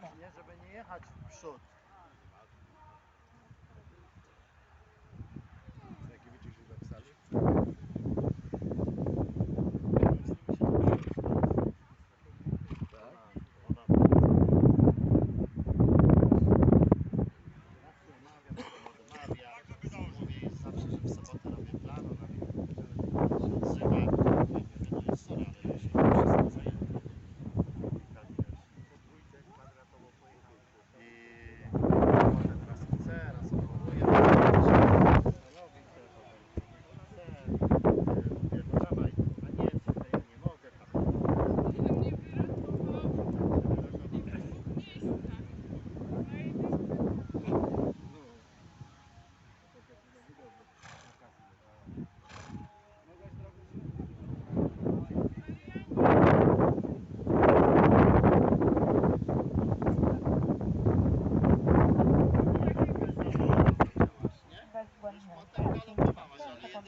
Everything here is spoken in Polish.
nie? Żeby nie jechać w przód. 我等到了